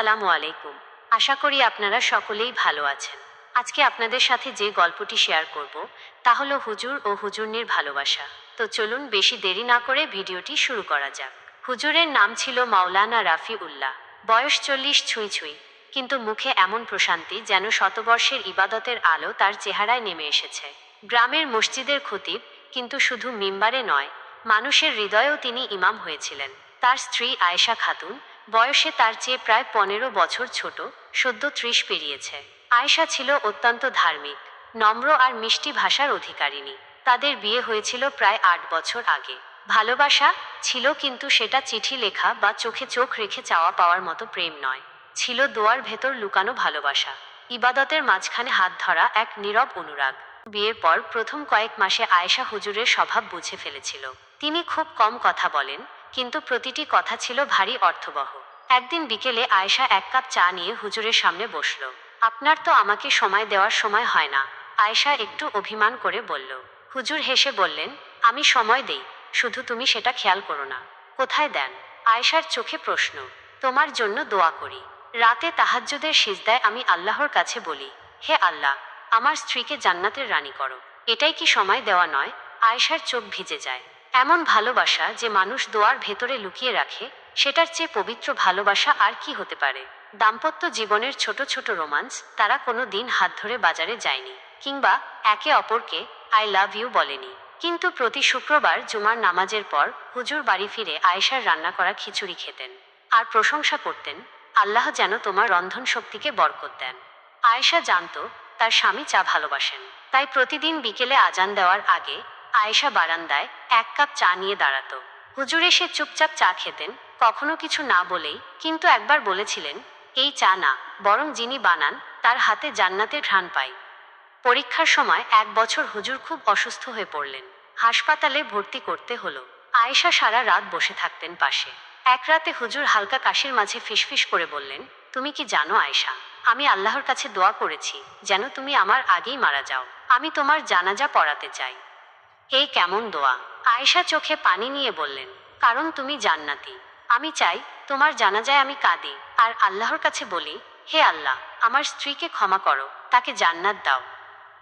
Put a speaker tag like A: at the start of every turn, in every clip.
A: আসসালামু আলাইকুম। আশা করি আপনারা সকলেই ভালো আছেন। আজকে আপনাদের সাথে যে গল্পটি শেয়ার করব, তা হলো হুজুর ও হুজুরনির ভালোবাসা। তো চলুন বেশি দেরি না করে ভিডিওটি শুরু করা যাক। হুজুরের নাম ছিল মাওলানা রাফি উল্লাহ বয়স চল্লিশ ছুঁই ছুঁই। কিন্তু মুখে এমন প্রশান্তি যেন শতবর্ষের ইবাদতের আলো তার চেহারায় নেমে এসেছে। গ্রামের মসজিদের খতিব, কিন্তু শুধু মিম্বারে নয়, মানুষের হৃদয়েও তিনি ইমাম হয়েছিলেন। তার স্ত্রী আয়েশা খাতুন বয়সে তার চেয়ে প্রায় পনেরো বছর ছোট, সদ্য ত্রিশ পেরিয়েছে। আয়েশা ছিল অত্যন্ত ধার্মিক, নম্র আর মিষ্টি ভাষার অধিকারিণী। তাদের বিয়ে হয়েছিল প্রায় আট বছর আগে। ভালোবাসা ছিল কিন্তু সেটা চিঠি লেখা বা চোখে চোখ রেখে চাওয়া পাওয়ার মতো প্রেম নয়। ছিল দোয়ার ভেতর লুকানো ভালোবাসা। ইবাদতের মাঝখানে হাত ধরা এক নীরব অনুরাগ। বিয়ের পর প্রথম কয়েক মাসে আয়েশা হুজুরের স্বভাব বুঝে ফেলেছিল। তিনি খুব কম কথা বলেন কিন্তু প্রতিটি কথা ছিল ভারী অর্থবহ। একদিন বিকেলে আয়েশা এক কাপ চা নিয়ে হুজুরের সামনে বসল। আপনার তো আমাকে সময় দেওয়ার সময় হয় না, আয়েশা একটু অভিমান করে বলল। হুজুর হেসে বললেন, আমি সময় দেই, শুধু তুমি সেটা খেয়াল করো না। কোথায় দেন? আয়েশার চোখে প্রশ্ন, তোমার জন্য দোয়া করি। রাতে তাহাজ্জুদের সিজদায় আমি আল্লাহর কাছে বলি, হে আল্লাহ, আমার স্ত্রীকে জান্নাতের রানী করো। এটাই কি সময় দেওয়া নয়? আয়েশার চোখ ভিজে যায়। এমন ভালোবাসা যে মানুষ দোয়ার ভেতরে লুকিয়ে রাখে, সেটার চেয়ে পবিত্র ভালোবাসা আর কি হতে পারে? দাম্পত্য জীবনের ছোট ছোট রোমান্স তারা কোনো দিন হাত ধরে বাজারে যায়নি, কিংবা একে অপরকে আই লাভ ইউ বলেনি। কিন্তু প্রতি শুক্রবার জুমার নামাজের পর হুজুর বাড়ি ফিরে আয়েশার রান্না করা খিচুড়ি খেতেন। আর প্রশংসা করতেন, আল্লাহ যেন তোমার রন্ধন শক্তিকে বরকত দেন। আয়েশা জানত, তার স্বামী চা ভালোবাসেন। তাই প্রতিদিন বিকেলে আজান দেওয়ার আগে আয়েশা বারান্দায় এক কাপ চা নিয়ে দাঁড়াতো। হুজুর এসে চুপচাপ চা খেতেন, কখনো কিছু না বলেই কিন্তু একবার বলেছিলেন, এই চা না, বরং যিনি বানান, তার হাতে জান্নাতের ঘ্রাণ পাই। পরীক্ষার সময় এক বছর হুজুর খুব অসুস্থ হয়ে পড়লেন। হাসপাতালে ভর্তি করতে হলো। আয়েশা সারা রাত বসে থাকতেন পাশে। এক রাতে হুজুর হালকা কাশির মাঝে ফিসফিস করে বললেন, তুমি কি জানো আয়েশা, আমি আল্লাহর কাছে দোয়া করেছি, যেন তুমি আমার আগেই মারা যাও। আমি তোমার জানাজা পড়াতে চাই। এই কেমন দোয়া। আয়েশা চোখে পানি নিয়ে বললেন, কারণ তুমি জান্নাতি। আমি চাই তোমার জানাজায় আমি কাঁদি। আর আল্লাহর কাছে বলি, হে আল্লাহ, আমার স্ত্রীকে ক্ষমা করো, তাকে জান্নাত দাও।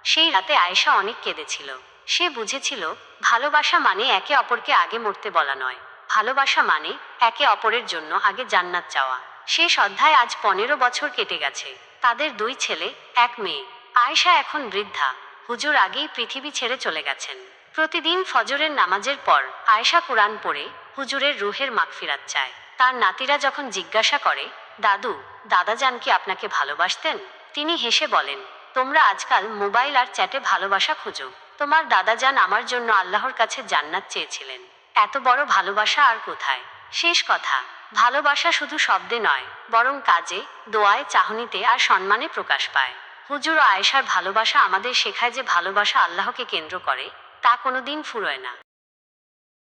A: সেই রাতে আয়েশা অনেক কেঁদেছিল। সে বুঝেছিল, ভালোবাসা মানে একে অপরকে আগে মরতে বলা নয়। ভালোবাসা মানে একে অপরের জন্য আগে জান্নাত চাওয়া। শেষ অধ্যায় আজ পনেরো বছর কেটে গেছে। তাদের দুই ছেলে, এক মেয়ে। আয়েশা এখন বৃদ্ধা। হুজুর আগেই পৃথিবী ছেড়ে চলে গেছেন। প্রতিদিন ফজরের নামাজের পর আয়েশা কোরআন পড়ে হুজুরের রুহের মাগফিরাত চায়। তার নাতিরা যখন জিজ্ঞাসা করে, দাদু দাদাজান কি আপনাকে ভালোবাসতেন? তিনি হেসে বলেন, তোমরা আজকাল মোবাইল আর চ্যাটে ভালোবাসা খোঁজো। তোমার দাদা যান আমার জন্য আল্লাহর কাছে জান্নাত চেয়েছিলেন। এত বড় ভালোবাসা আর কোথায়? শেষ কথা, ভালোবাসা শুধু শব্দে নয়, বরং কাজে, দোয়ায়, চাহনিতে আর সম্মানে প্রকাশ পায়। হুজুর আয়েশার ভালোবাসা আমাদের শেখায় যে ভালোবাসা আল্লাহকে কেন্দ্র করে তা কোনোদিন ফুরোয় না।